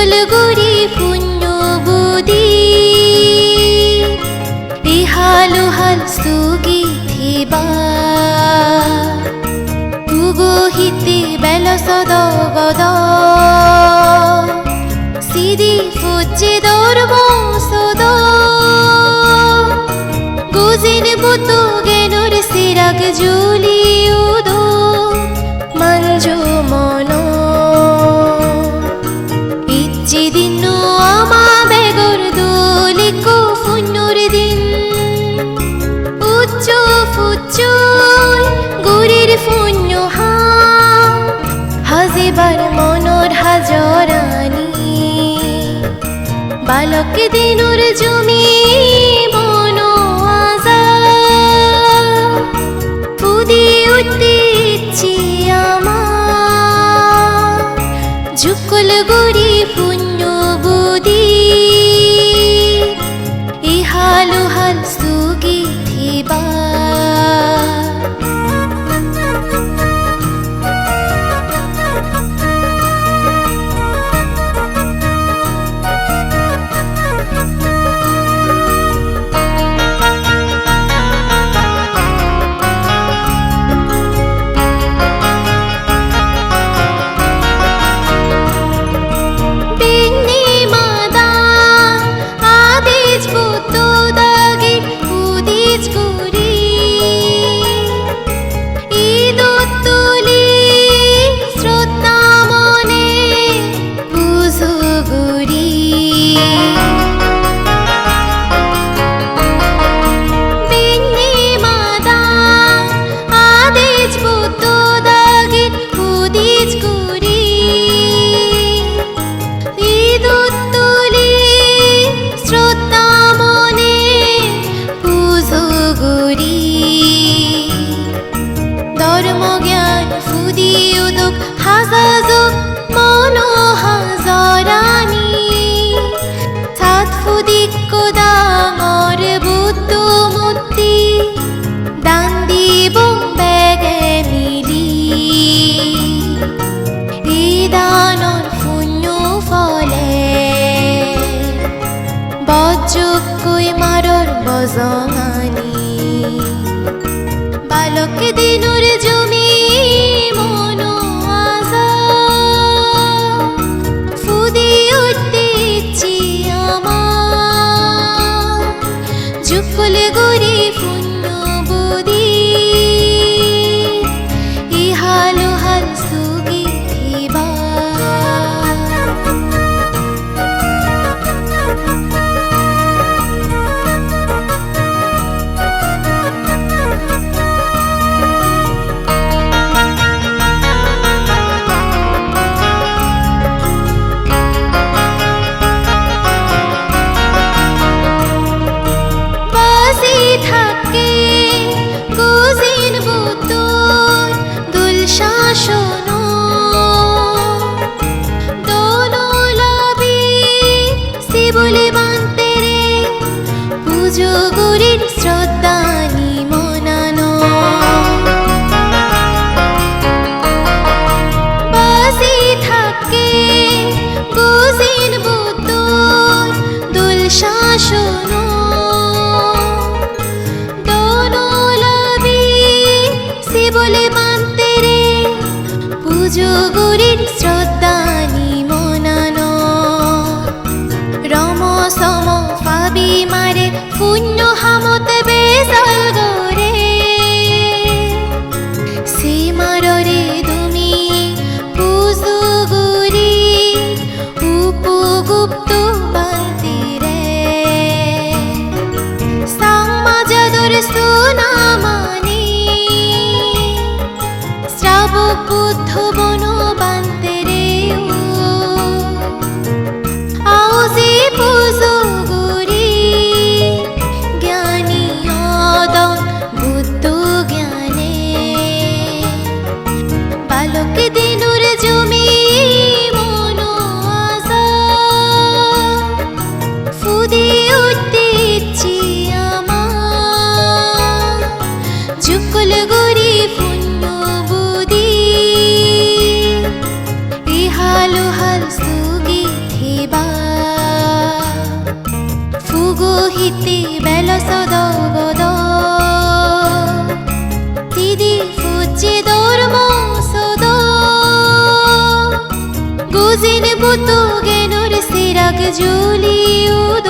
জুকুলগুড়ি পুণ্য buddy ইহালুহাল সুগি থিবা তুগু হিতি bell সদ গদ। সিদি ফুচি দৌড়ব সদ। গুজিন বুতু গেনুর সিরাগ জুলি হাজিবার মনোর হাজরানি। বালক দিনুর জমি মন আজা। গুড়ি ফুদি উদক হাজাজো মন হাজারানি। সাত ফুদি কোদাঙর বুদ্ধ মূর্তি, দান দিব বেগে মিলি। এই দানর পুণ্য ফলে, বজ্রকই মারর বজঙানি বালক দিনুর জমি পুজো ಗುಜಿನ ಬುತ್ತು ಗೆನುರ್ ಸಿರಗ ಜೂಲಿಯುದು